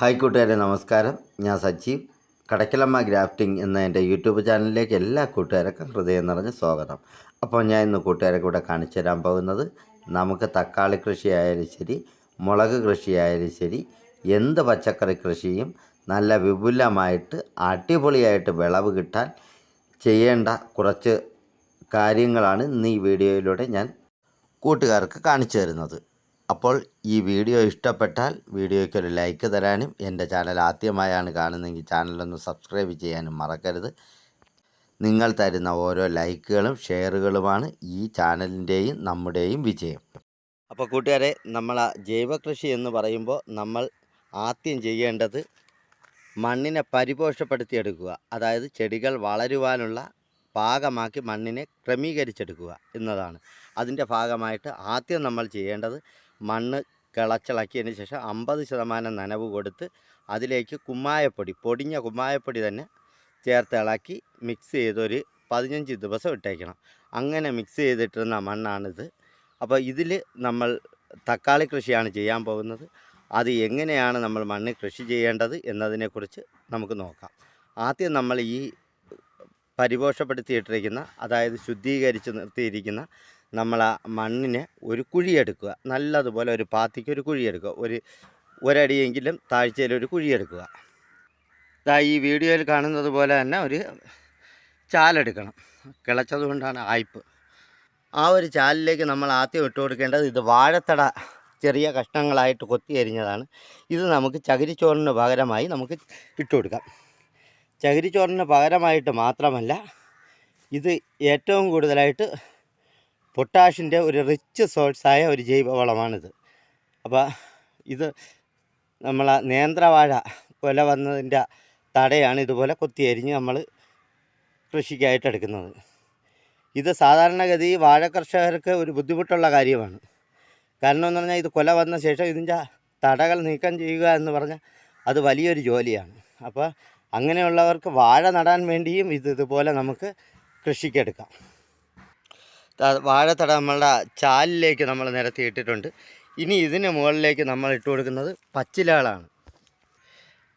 Hi കൂട്ടുകാരെ നമസ്കാരം. ഞാൻ സജീവ് കടക്കിലമ്മ ഗ്രാഫ്റ്റിംഗ് എന്ന എന്റെ യൂട്യൂബ് ചാനലിലേക്ക് എല്ലാ കൂട്ടുകാർക്കും ഹൃദയം നിറഞ്ഞ സ്വാഗതം. അപ്പോൾ ഞാൻ ഇന്ന് കൂട്ടുകാരെ കൂടെ കാണിച്ചു തരാൻ പോകുന്നത് നമുക്ക് തക്കാളി കൃഷി ആയാലും ശരി മുളക് കൃഷി ആയാലും ശരി എന്ത് പച്ചക്കറി കൃഷിയും നല്ല വിപുലമായിട്ട് അടിപൊളിയായിട്ട് വിളവ് കിട്ടാൻ ചെയ്യേണ്ട കുറച്ച് കാര്യങ്ങളാണ് ഇന്ന് ഈ വീഡിയോയിലൂടെ ഞാൻ കൂട്ടുകാർക്ക് കാണിച്ചു തരുന്നത്. അപ്പോൾ ഈ വീഡിയോ ഇഷ്ടപ്പെട്ടാൽ വീഡിയോയ്ക്ക് ഒരു ലൈക്ക് തരാനും എന്റെ ചാനൽ ആദ്യമായാണ് കാണുന്നതെങ്കിൽ ചാനലൊന്ന് സബ്സ്ക്രൈബ് ചെയ്യാനും മറക്കരുത്. നിങ്ങൾ തരുന്ന ഓരോ ലൈക്കുകളും ഷെയറുകളുമാണ് ഈ ചാനലിന്റെയും നമ്മുടെയും വിജയം. അപ്പോൾ കൂട്ടുകാരെ നമ്മൾ ആ ജൈവ കൃഷി എന്ന് പറയുമ്പോൾ നമ്മൾ ആദ്യം ചെയ്യേണ്ടത് മണ്ണിനെ പരിപോഷപ്പെടുത്തിയെടുക്കുക. അതായത് ചെടികൾ വളരുവാനുള്ള പാകമാക്കി മണ്ണിനെ ക്രമീകരിച്ചെടുക്കുക എന്നതാണ്. അതിന്റെ ഭാഗമായിട്ട് ആദ്യം നമ്മൾ ചെയ്യേണ്ടത് മണ്ണ് കിളച്ചിളക്കിയതിന് ശേഷം അമ്പത് ശതമാനം നനവ് കൊടുത്ത് അതിലേക്ക് കുമ്മായപ്പൊടി പൊടിഞ്ഞ കുമ്മായപ്പൊടി തന്നെ ചേർത്ത് ഇളക്കി മിക്സ് ചെയ്തൊരു പതിനഞ്ച് ദിവസം ഇട്ടേക്കണം. അങ്ങനെ മിക്സ് ചെയ്തിട്ടിരുന്ന മണ്ണാണിത്. അപ്പോൾ ഇതിൽ നമ്മൾ തക്കാളി കൃഷിയാണ് ചെയ്യാൻ പോകുന്നത്. അത് എങ്ങനെയാണ് നമ്മൾ മണ്ണ് കൃഷി ചെയ്യേണ്ടത് എന്നതിനെക്കുറിച്ച് നമുക്ക് നോക്കാം. ആദ്യം നമ്മൾ ഈ പരിപോഷപ്പെടുത്തിയിട്ടിരിക്കുന്ന അതായത് ശുദ്ധീകരിച്ച് നിർത്തിയിരിക്കുന്ന നമ്മൾ ആ മണ്ണിനെ ഒരു കുഴിയെടുക്കുക നല്ലതുപോലെ ഒരു പാത്തിക്ക് ഒരു കുഴിയെടുക്കുക ഒരു ഒരടിയെങ്കിലും താഴ്ചയിൽ ഒരു കുഴിയെടുക്കുക ഇതാ ഈ വീഡിയോയിൽ കാണുന്നത് പോലെ തന്നെ ഒരു ചാലെടുക്കണം കിളച്ചത് കൊണ്ടാണ് ആയ്പ്. ആ ഒരു ചാലിലേക്ക് നമ്മൾ ആദ്യം ഇട്ട് കൊടുക്കേണ്ടത് ഇത് വാഴത്തട ചെറിയ കഷ്ണങ്ങളായിട്ട് കൊത്തി അരിഞ്ഞതാണ്. ഇത് നമുക്ക് ചകിരിച്ചോറിന് പകരമായി നമുക്ക് ഇട്ട് കൊടുക്കാം. ചകിരിച്ചോറിന് പകരമായിട്ട് മാത്രമല്ല ഇത് ഏറ്റവും കൂടുതലായിട്ട് പൊട്ടാഷിന്റെ ഒരു റിച്ച് സോഴ്സായ ഒരു ജൈവവളമാണിത്. അപ്പോൾ ഇത് നമ്മൾ നേന്ത്രവാഴ കൊല വന്നതിന്റെ തടയാണ് ഇതുപോലെ കൊത്തി അരിഞ്ഞ് നമ്മൾ കൃഷിക്കായിട്ട് എടുക്കുന്നത്. ഇത് സാധാരണഗതി വാഴ കർഷകർക്ക് ഒരു ബുദ്ധിമുട്ടുള്ള കാര്യമാണ്. കാരണം എന്ന് പറഞ്ഞാൽ ഇത് കൊല വന്ന ശേഷം ഇതിന്റെ തടകൾ നീക്കം ചെയ്യുക എന്ന് പറഞ്ഞാൽ അത് വലിയൊരു ജോലിയാണ്. അപ്പോൾ അങ്ങനെയുള്ളവർക്ക് വാഴ നടാൻ വേണ്ടിയും ഇത് ഇതുപോലെ നമുക്ക് കൃഷിക്കെടുക്കാം വാഴത്തട നമ്മളുടെ ചാലിലേക്ക് നമ്മൾ നിരത്തി ഇട്ടിട്ടുണ്ട്. ഇനി ഇതിന് മുകളിലേക്ക് നമ്മൾ ഇട്ട് കൊടുക്കുന്നത് പച്ചിലകളാണ്.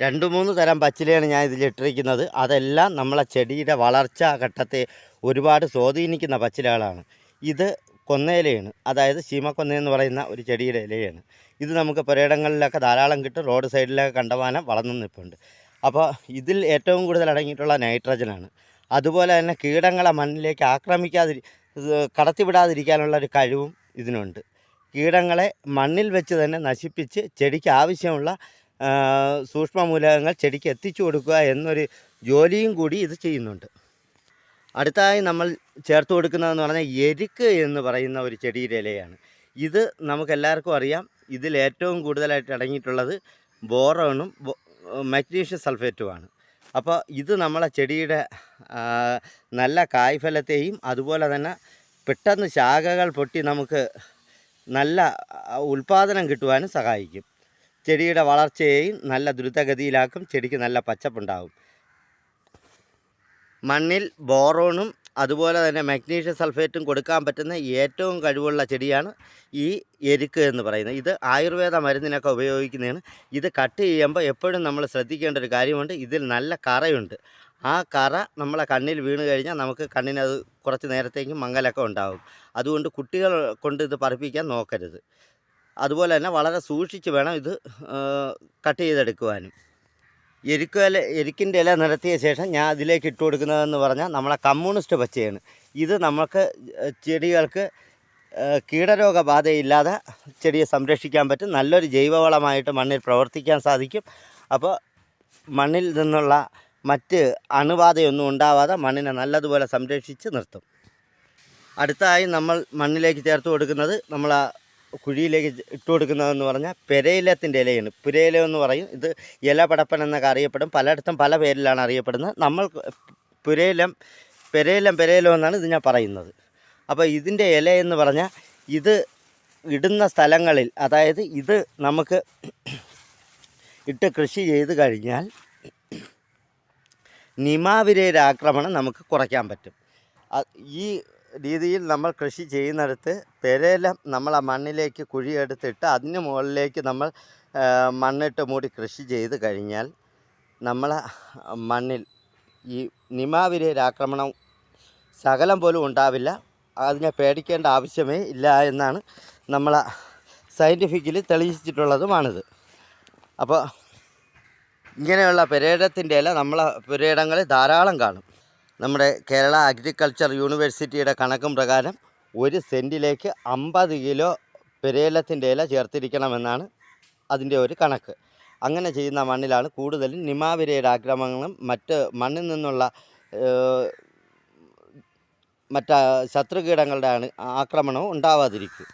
രണ്ട് മൂന്ന് തരം പച്ചിലയാണ് ഞാൻ ഇതിൽ ഇട്ടിരിക്കുന്നത്. അതെല്ലാം നമ്മളെ ചെടിയുടെ വളർച്ച ഘട്ടത്തെ ഒരുപാട് സ്വാധീനിക്കുന്ന പച്ചിലകളാണ്. ഇത് കൊന്നയിലയാണ്. അതായത് ശീമക്കൊന്ന എന്ന് പറയുന്ന ഒരു ചെടിയുടെ ഇലയാണ്. ഇത് നമുക്ക് പുരയിടങ്ങളിലൊക്കെ ധാരാളം കിട്ടും. റോഡ് സൈഡിലൊക്കെ കണ്ടമാനം വളർന്നു നിൽപ്പുണ്ട്. അപ്പോൾ ഇതിൽ ഏറ്റവും കൂടുതൽ അടങ്ങിയിട്ടുള്ള നൈട്രജനാണ്. അതുപോലെ തന്നെ കീടങ്ങളെ മണ്ണിലേക്ക് ആക്രമിക്കാതിരി കടത്തിവിടാതിരിക്കാനുള്ള ഒരു കഴിവും ഇതിനുണ്ട്. കീടങ്ങളെ മണ്ണിൽ വെച്ച് തന്നെ നശിപ്പിച്ച് ചെടിക്ക് ആവശ്യമുള്ള സൂക്ഷ്മമൂലകങ്ങൾ ചെടിക്ക് എത്തിച്ചു കൊടുക്കുക എന്നൊരു ജോലിയും കൂടി ഇത് ചെയ്യുന്നുണ്ട്. അടുത്തായി നമ്മൾ ചേർത്ത് കൊടുക്കുന്നതെന്ന് പറഞ്ഞാൽ എരുക്ക് എന്ന് പറയുന്ന ഒരു ചെടിയുടെ ഇലയാണ്. ഇത് നമുക്കെല്ലാവർക്കും അറിയാം. ഇതിൽ ഏറ്റവും കൂടുതലായിട്ട് അടങ്ങിയിട്ടുള്ളത് ബോറോണും മഗ്നീഷ്യം സൾഫേറ്റുമാണ്. അപ്പോൾ ഇത് നമ്മളെ ചെടിയുടെ നല്ല കായ്ഫലത്തെയും അതുപോലെ തന്നെ പെട്ടെന്ന് ശാഖകൾ പൊട്ടി നമുക്ക് നല്ല ഉൽപാദനം കിട്ടുവാനും സഹായിക്കും. ചെടിയുടെ വളർച്ചയെയും നല്ല ദ്രുതഗതിയിലാക്കും ചെടിക്ക് നല്ല പച്ചപ്പുണ്ടാകും മണ്ണിൽ ബോറോണും അതുപോലെ തന്നെ മഗ്നീഷ്യം സൾഫേറ്റും കൊടുക്കാൻ പറ്റുന്ന ഏറ്റവും കഴിവുള്ള ചെടിയാണ് ഈ എരുക്ക് എന്ന് പറയുന്നത്. ഇത് ആയുർവേദ മരുന്നിനൊക്കെ ഉപയോഗിക്കുന്നതാണ്. ഇത് കട്ട് ചെയ്യുമ്പോൾ എപ്പോഴും നമ്മൾ ശ്രദ്ധിക്കേണ്ട ഒരു കാര്യമുണ്ട്. ഇതിൽ നല്ല കറയുണ്ട്. ആ കറ നമ്മളെ കണ്ണിൽ വീണ് കഴിഞ്ഞാൽ നമുക്ക് കണ്ണിനത് കുറച്ച് നേരത്തേക്കും മങ്ങലൊക്കെ ഉണ്ടാകും അതുകൊണ്ട് കുട്ടികൾ കൊണ്ട് ഇത് പറപ്പിക്കാൻ നോക്കരുത്. അതുപോലെ തന്നെ വളരെ സൂക്ഷിച്ച് വേണം ഇത് കട്ട് ചെയ്തെടുക്കുവാനും. എരുക്ക് ഇല എരുക്കിന്റെ ഇല നിരത്തിയ ശേഷം ഞാൻ അതിലേക്ക് ഇട്ട് കൊടുക്കുന്നതെന്ന് പറഞ്ഞാൽ നമ്മളെ കമ്മ്യൂണിസ്റ്റ് പച്ചയാണ്. ഇത് നമുക്ക് ചെടികൾക്ക് കീടരോഗബാധയില്ലാതെ ചെടിയെ സംരക്ഷിക്കാൻ പറ്റും. നല്ലൊരു ജൈവവളമായിട്ട് മണ്ണിൽ പ്രവർത്തിക്കാൻ സാധിക്കും. അപ്പോൾ മണ്ണിൽ നിന്നുള്ള മറ്റ് അണുബാധയൊന്നും ഉണ്ടാവാതെ മണ്ണിനെ നല്ലതുപോലെ സംരക്ഷിച്ച് നിർത്തും. അടുത്തതായി നമ്മൾ മണ്ണിലേക്ക് ചേർത്ത് കൊടുക്കുന്നത് നമ്മൾ കുഴിയിലേക്ക് ഇട്ട് കൊടുക്കുന്നതെന്ന് പറഞ്ഞാൽ പെരയിലത്തിന്റെ ഇലയാണ്. പുരയില എന്ന് പറയും. ഇത് ഇല പടപ്പൻ എന്നൊക്കെ അറിയപ്പെടും. പലയിടത്തും പല പേരിലാണ് അറിയപ്പെടുന്നത്. നമ്മൾ പുരയിലം പെരയിലം പെരയിലം എന്നാണ് ഇത് ഞാൻ പറയുന്നത്. അപ്പോൾ ഇതിന്റെ ഇല എന്ന് പറഞ്ഞാൽ ഇത് ഇടുന്ന സ്ഥലങ്ങളിൽ അതായത് ഇത് നമുക്ക് ഇട്ട് കൃഷി ചെയ്ത് കഴിഞ്ഞാൽ നിമാവിരയുടെ ആക്രമണം നമുക്ക് കുറയ്ക്കാൻ പറ്റും. ഈ രീതിയിൽ നമ്മൾ കൃഷി ചെയ്യുന്നിടത്ത് പെരേലം നമ്മൾ ആ മണ്ണിലേക്ക് കുഴിയെടുത്തിട്ട് അതിന് മുകളിലേക്ക് നമ്മൾ മണ്ണിട്ട് മൂടി കൃഷി ചെയ്ത് കഴിഞ്ഞാൽ നമ്മളെ മണ്ണിൽ ഈ നിമാവിരേരാക്രമണം ആക്രമണം ശകലം പോലും ഉണ്ടാവില്ല. അതിനെ പേടിക്കേണ്ട ആവശ്യമേ ഇല്ല എന്നാണ് നമ്മളെ സയന്റിഫിക്കലി തെളിയിച്ചിട്ടുള്ളതുമാണിത്. അപ്പോൾ ഇങ്ങനെയുള്ള പെരേടത്തിന്റെ ഇല നമ്മളെ പുരയിടങ്ങളിൽ ധാരാളം കാണും. നമ്മുടെ കേരള അഗ്രികൾച്ചർ യൂണിവേഴ്സിറ്റിയുടെ കണക്കും പ്രകാരം ഒരു സെന്റിലേക്ക് അമ്പത് കിലോ പെരേലത്തിന്റെ ഇല ചേർത്തിരിക്കണമെന്നാണ് അതിന്റെ ഒരു കണക്ക്. അങ്ങനെ ചെയ്യുന്ന മണ്ണിലാണ് കൂടുതലും നിമാവിരയുടെ ആക്രമണങ്ങളും മറ്റ് മണ്ണിൽ നിന്നുള്ള മറ്റ ശത്രുകീടങ്ങളുടെ ആക്രമണവും ഉണ്ടാവാതിരിക്കും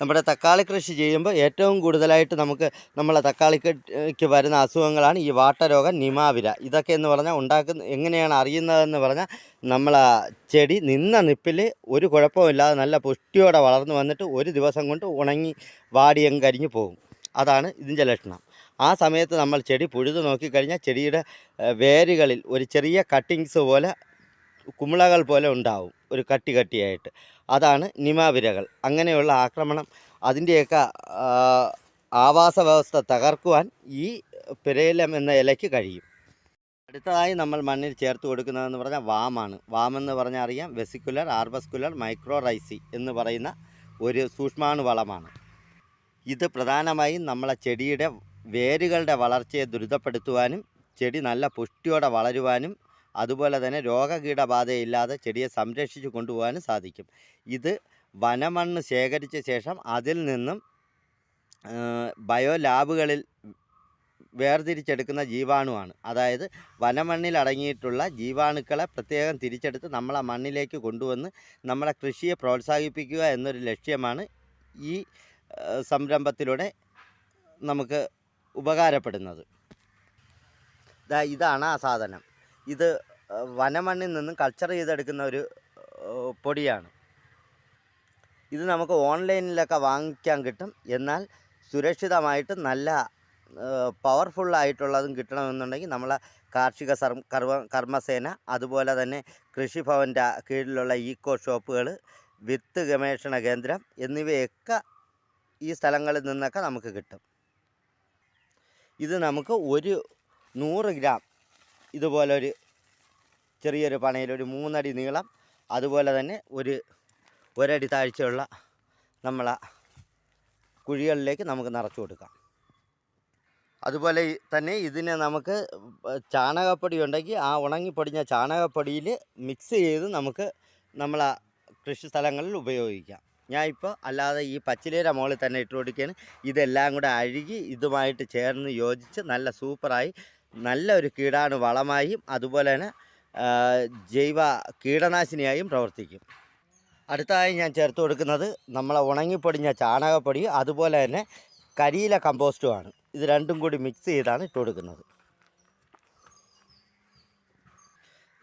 നമ്മുടെ തക്കാളി കൃഷി ചെയ്യുമ്പോൾ ഏറ്റവും കൂടുതലായിട്ട് നമുക്ക് നമ്മളെ തക്കാളിക്ക് വരുന്ന അസുഖങ്ങളാണ് ഈ വാട്ടരോഗം നിമാവിര. ഇതൊക്കെ എന്ന് പറഞ്ഞാൽ ഉണ്ടാക്കുന്ന എങ്ങനെയാണ് അറിയുന്നതെന്ന് പറഞ്ഞാൽ നമ്മളെ ചെടി നിന്ന നിപ്പിൽ ഒരു കുഴപ്പമില്ലാതെ നല്ല പുഷ്ടിയോടെ വളർന്നു വന്നിട്ട് ഒരു ദിവസം കൊണ്ട് ഉണങ്ങി വാടിയങ്ങ് കരിഞ്ഞു പോകും. അതാണ് ഇതിന്റെ ലക്ഷണം. ആ സമയത്ത് നമ്മൾ ചെടി പുഴുതു നോക്കിക്കഴിഞ്ഞാൽ ചെടിയുടെ വേരുകളിൽ ഒരു ചെറിയ കട്ടിങ്സ് പോലെ കുമിളകൾ പോലെ ഉണ്ടാവും. ഒരു കട്ടി കട്ടിയായിട്ട്. അതാണ് നിമാവിരകൾ. അങ്ങനെയുള്ള ആക്രമണം അതിന്റെയൊക്കെ ആവാസ വ്യവസ്ഥ തകർക്കുവാൻ ഈ പിരയിലം എന്ന ഇലയ്ക്ക് കഴിയും. അടുത്തതായി നമ്മൾ മണ്ണിൽ ചേർത്ത് കൊടുക്കുന്നതെന്ന് പറഞ്ഞാൽ വാമാണ്. വാമെന്ന് പറഞ്ഞാൽ അറിയാം വെസിക്കുലർ ആർബസ്കുലർ മൈക്രോറൈസി എന്ന് പറയുന്ന ഒരു സൂക്ഷ്മാണു വളമാണ് ഇത് പ്രധാനമായും നമ്മളെ ചെടിയുടെ വേരുകളുടെ വളർച്ചയെ ദുരിതപ്പെടുത്തുവാനും ചെടി നല്ല പുഷ്ടിയോടെ വളരുവാനും അതുപോലെ തന്നെ രോഗകീടബാധയില്ലാതെ ചെടിയെ സംരക്ഷിച്ചു കൊണ്ടുപോകാനും സാധിക്കും. ഇത് വനമണ്ണ് ശേഖരിച്ച ശേഷം അതിൽ നിന്നും ബയോ ലാബുകളിൽ വേർതിരിച്ചെടുക്കുന്ന ജീവാണുവാണ്. അതായത് വനമണ്ണിൽ അടങ്ങിയിട്ടുള്ള ജീവാണുക്കളെ പ്രത്യേകം തിരിച്ചെടുത്ത് നമ്മളെ മണ്ണിലേക്ക് കൊണ്ടുവന്ന് നമ്മളെ കൃഷിയെ പ്രോത്സാഹിപ്പിക്കുക എന്നൊരു ലക്ഷ്യമാണ് ഈ സംരംഭത്തിലൂടെ നമുക്ക് ഉപകാരപ്പെടുന്നത്. ഇതാണ് ആ സാധനം. ഇത് വനമണ്ണിൽ നിന്നും കൾച്ചർ ചെയ്തെടുക്കുന്ന ഒരു പൊടിയാണ്. ഇത് നമുക്ക് ഓൺലൈനിലൊക്കെ വാങ്ങിക്കാൻ കിട്ടും. എന്നാൽ സുരക്ഷിതമായിട്ട് നല്ല പവർഫുള്ളായിട്ടുള്ളതും കിട്ടണമെന്നുണ്ടെങ്കിൽ നമ്മളെ കാർഷിക കർമ്മസേന അതുപോലെ തന്നെ കൃഷിഭവന്റെ കീഴിലുള്ള ഈക്കോ ഷോപ്പുകൾ വിത്ത് ഗവേഷണ കേന്ദ്രം എന്നിവയൊക്കെ ഈ സ്ഥലങ്ങളിൽ നിന്നൊക്കെ നമുക്ക് കിട്ടും. ഇത് നമുക്ക് ഒരു നൂറ് ഗ്രാം ഇതുപോലെ ഒരു ചെറിയൊരു പണയിൽ ഒരു മൂന്നടി നീളം അതുപോലെ തന്നെ ഒരു ഒരടി താഴ്ചയുള്ള നമ്മളെ കുഴികളിലേക്ക് നമുക്ക് നിറച്ചു കൊടുക്കാം. അതുപോലെ തന്നെ ഇതിനെ നമുക്ക് ചാണകപ്പൊടി ഉണ്ടെങ്കിൽ ആ ഉണങ്ങിപ്പൊടിഞ്ഞ ചാണകപ്പൊടിയിൽ മിക്സ് ചെയ്ത് നമുക്ക് നമ്മളെ കൃഷി സ്ഥലങ്ങളിൽ ഉപയോഗിക്കാം. ഞാൻ ഇപ്പോൾ അല്ലാതെ ഈ പച്ചിലയുടെ മുകളിൽ തന്നെ ഇട്ട് കൊടുക്കുകയാണ്. ഇതെല്ലാം കൂടെ അഴുകി ഇതുമായിട്ട് ചേർന്ന് യോജിച്ച് നല്ല സൂപ്പറായി നല്ല ഒരു കീടാണു വളമായും അതുപോലെ തന്നെ ജൈവ കീടനാശിനിയായും പ്രവർത്തിക്കും. അടുത്തതായി ഞാൻ ചേർത്ത് കൊടുക്കുന്നത് നമ്മളെ ഉണങ്ങിപ്പൊടിഞ്ഞ ചാണകപ്പൊടി അതുപോലെ തന്നെ കരിയില കമ്പോസ്റ്റുമാണ്. ഇത് രണ്ടും കൂടി മിക്സ് ചെയ്താണ് ഇട്ട് കൊടുക്കുന്നത് ദാ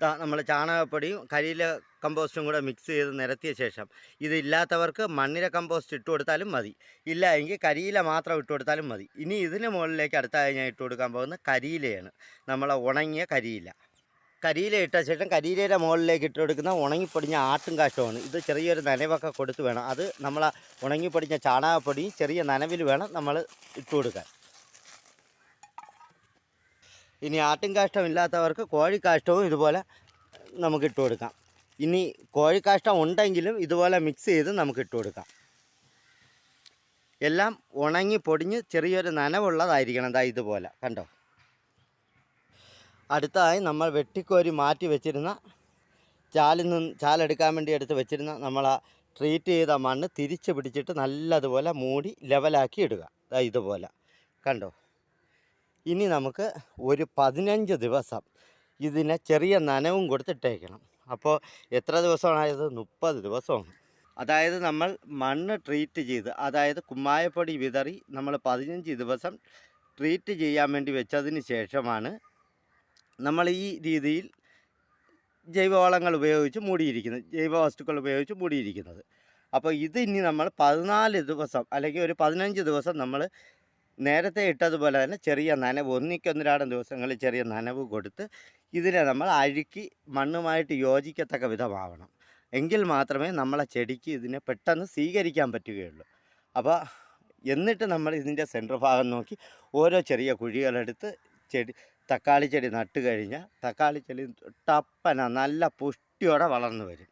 നമ്മൾ ചാണകപ്പൊടിയും കരിയില കമ്പോസ്റ്റും കൂടെ മിക്സ് ചെയ്ത് നിരത്തിയ ശേഷം ഇതില്ലാത്തവർക്ക് മണ്ണിര കമ്പോസ്റ്റ് ഇട്ട് കൊടുത്താലും മതി. ഇല്ല എങ്കിൽ കരിയില മാത്രം ഇട്ട് കൊടുത്താലും മതി. ഇനി ഇതിന് മുകളിലേക്ക് അടുത്തായി ഞാൻ ഇട്ട് കൊടുക്കാൻ പോകുന്നത് കരിയിലയാണ്. നമ്മളെ ഉണങ്ങിയ കരിയില. കരിയില ഇട്ട ശേഷം കരിയിലയുടെ മുകളിലേക്ക് ഇട്ട് കൊടുക്കുന്ന ഉണങ്ങിപ്പൊടിഞ്ഞ ആട്ടും കാഷ്ടമാണ് ഇത് ചെറിയൊരു നനവൊക്കെ കൊടുത്ത് വേണം. അത് നമ്മളെ ഉണങ്ങിപ്പൊടിഞ്ഞ ചാണകപ്പൊടിയും ചെറിയ നനവിൽ വേണം നമ്മൾ ഇട്ട് കൊടുക്കാൻ. ഇനി ആട്ടും കാഷ്ടം ഇല്ലാത്തവർക്ക് കോഴിക്കാഷ്ടവും ഇതുപോലെ നമുക്ക് ഇട്ട് കൊടുക്കാം. ഇനി കോഴിക്കാഷ്ടം ഉണ്ടെങ്കിലും ഇതുപോലെ മിക്സ് ചെയ്ത് നമുക്ക് ഇട്ട് കൊടുക്കാം. എല്ലാം ഉണങ്ങി പൊടിഞ്ഞ് ചെറിയൊരു നനവുള്ളതായിരിക്കണം ദാ ഇതുപോലെ. കണ്ടോ? അടുത്തതായി നമ്മൾ വെട്ടിക്കോരി മാറ്റി വെച്ചിരുന്ന ചാലിൽ നിന്ന് ചാലെടുക്കാൻ വേണ്ടി എടുത്ത് വെച്ചിരുന്ന നമ്മൾ ആ ട്രീറ്റ് ചെയ്ത മണ്ണ് തിരിച്ച് പിടിച്ചിട്ട് നല്ലതുപോലെ മൂടി ലെവലാക്കി ഇടുക. ഇതുപോലെ. കണ്ടോ? ഇനി നമുക്ക് ഒരു പതിനഞ്ച് ദിവസം ഇതിനെ ചെറിയ നനവും കൊടുത്തിട്ടേക്കണം. അപ്പോൾ എത്ര ദിവസമാണായത് മുപ്പത് ദിവസമാണ്. അതായത് നമ്മൾ മണ്ണ് ട്രീറ്റ് ചെയ്ത് അതായത് കുമ്മായപ്പൊടി വിതറി നമ്മൾ പതിനഞ്ച് ദിവസം ട്രീറ്റ് ചെയ്യാൻ വേണ്ടി വെച്ചതിന് ശേഷമാണ് നമ്മൾ ഈ രീതിയിൽ ജൈവവളങ്ങൾ ഉപയോഗിച്ച് മൂടിയിരിക്കുന്നത് ജൈവ വസ്തുക്കൾ ഉപയോഗിച്ച് മൂടിയിരിക്കുന്നത്. അപ്പോൾ ഇത് ഇനി നമ്മൾ പതിനാല് ദിവസം അല്ലെങ്കിൽ ഒരു പതിനഞ്ച് ദിവസം നമ്മൾ നേരത്തെ ഇട്ടതുപോലെ തന്നെ ചെറിയ നനവ് ഒന്നിക്കൊന്നിരാടം ദിവസങ്ങളിൽ ചെറിയ നനവ് കൊടുത്ത് ഇതിനെ നമ്മൾ അഴുക്കി മണ്ണുമായിട്ട് യോജിക്കത്തക്ക വിധമാവണം. എങ്കിൽ മാത്രമേ നമ്മളെ ചെടിക്ക് ഇതിനെ പെട്ടെന്ന് സ്വീകരിക്കാൻ പറ്റുകയുള്ളൂ. അപ്പോൾ എന്നിട്ട് നമ്മൾ ഇതിന്റെ സെന്റർ ഭാഗം നോക്കി ഓരോ ചെറിയ കുഴികളെടുത്ത് ചെടി തക്കാളി ചെടി നട്ട് കഴിഞ്ഞാൽ തക്കാളി ചെടി ടപ്പന നല്ല പുഷ്ടിയോടെ വളർന്നു വരും.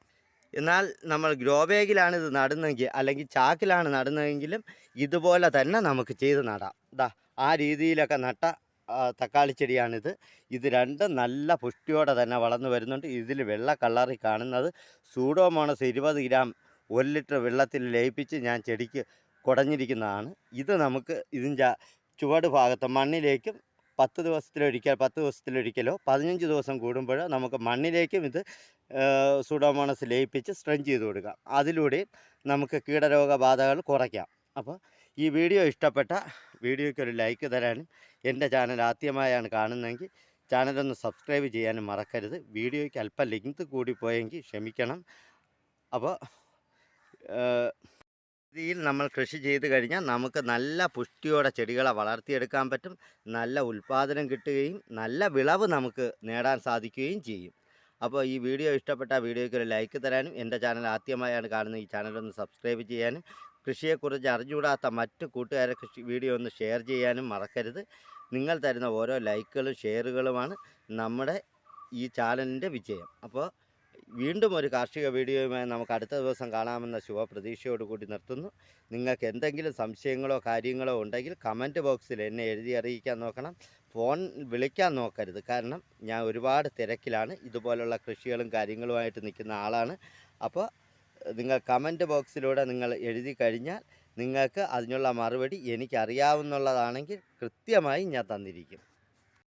എന്നാൽ നമ്മൾ ഗ്രോ ബാഗിലാണ് ഇത് നടുന്നതെങ്കിൽ അല്ലെങ്കിൽ ചാക്കിലാണ് നടുന്നതെങ്കിലും ഇതുപോലെ തന്നെ നമുക്ക് ചെയ്ത് നടാം. ഇതാ ആ രീതിയിലൊക്കെ നട്ട തക്കാളി ചെടിയാണിത്. ഇത് രണ്ടും നല്ല പുഷ്ടിയോടെ തന്നെ വളർന്നു വരുന്നുണ്ട്. ഇതിൽ വെള്ള കളറിൽ കാണുന്നത് സൂഡോമോണസ് ഇരുപത് ഗ്രാം ഒരു ലിറ്റർ വെള്ളത്തിൽ ലയിപ്പിച്ച് ഞാൻ ചെടിക്ക് കുടഞ്ഞിരിക്കുന്നതാണ്. ഇത് നമുക്ക് ഇതിന്റെ ചുവട് ഭാഗത്ത് മണ്ണിലേക്കും പത്ത് ദിവസത്തിലൊരിക്കൽ പത്ത് ദിവസത്തിലൊരിക്കലോ പതിനഞ്ച് ദിവസം കൂടുമ്പോഴോ നമുക്ക് മണ്ണിലേക്കും ഇത് സുഡോമോണസ് ലയിപ്പിച്ച് സ്ട്രെൻ ചെയ്ത് കൊടുക്കാം. അതിലൂടെ നമുക്ക് കീടരോഗബാധകൾ കുറയ്ക്കാം. അപ്പോൾ ഈ വീഡിയോ ഇഷ്ടപ്പെട്ട വീഡിയോയ്ക്ക് ഒരു ലൈക്ക് തരാനും എന്റെ ചാനൽ ആദ്യമായാണ് കാണുന്നതെങ്കിൽ ചാനലൊന്ന് സബ്സ്ക്രൈബ് ചെയ്യാനും മറക്കരുത്. വീഡിയോയ്ക്ക് അല്പം ലിങ്ക് കൂടിപ്പോയെങ്കിൽ ക്ഷമിക്കണം. അപ്പോൾ രീതിയിൽ നമ്മൾ കൃഷി ചെയ്ത് കഴിഞ്ഞാൽ നമുക്ക് നല്ല പുഷ്ടിയോടെ ചെടികളെ വളർത്തിയെടുക്കാൻ പറ്റും നല്ല ഉൽപ്പാദനം കിട്ടുകയും നല്ല വിളവ് നമുക്ക് നേടാൻ സാധിക്കുകയും ചെയ്യും. അപ്പോൾ ഈ വീഡിയോ ഇഷ്ടപ്പെട്ട വീഡിയോയ്ക്ക് ഒരു ലൈക്ക് തരാനും എന്റെ ചാനൽ ആദ്യമായാണ് കാണുന്നത് ഈ ചാനലൊന്ന് സബ്സ്ക്രൈബ് ചെയ്യാനും കൃഷിയെക്കുറിച്ച് അറിഞ്ഞുകൂടാത്ത മറ്റ് കൂട്ടുകാരെ കൃഷി വീഡിയോ ഒന്ന് ഷെയർ ചെയ്യാനും മറക്കരുത്. നിങ്ങൾ തരുന്ന ഓരോ ലൈക്കുകളും ഷെയറുകളുമാണ് നമ്മുടെ ഈ ചാനലിന്റെ വിജയം. അപ്പോൾ വീണ്ടും ഒരു കാർഷിക വീഡിയോയുമായി നമുക്ക് അടുത്ത ദിവസം കാണാമെന്ന ശുഭപ്രതീക്ഷയോട് കൂടി നിർത്തുന്നു. നിങ്ങൾക്ക് എന്തെങ്കിലും സംശയങ്ങളോ കാര്യങ്ങളോ ഉണ്ടെങ്കിൽ കമന്റ് ബോക്സിൽ എന്നെ എഴുതി അറിയിക്കാൻ നോക്കണം. ഫോൺ വിളിക്കാൻ നോക്കരുത്. കാരണം ഞാൻ ഒരുപാട് തിരക്കിലാണ്. ഇതുപോലുള്ള കൃഷികളും കാര്യങ്ങളുമായിട്ട് നിൽക്കുന്ന ആളാണ്. അപ്പോൾ നിങ്ങൾ കമന്റ് ബോക്സിലൂടെ നിങ്ങൾ എഴുതി കഴിഞ്ഞാൽ നിങ്ങൾക്ക് അതിനുള്ള മറുപടി എനിക്കറിയാവുന്നുള്ളതാണെങ്കിൽ കൃത്യമായി ഞാൻ തന്നിരിക്കും.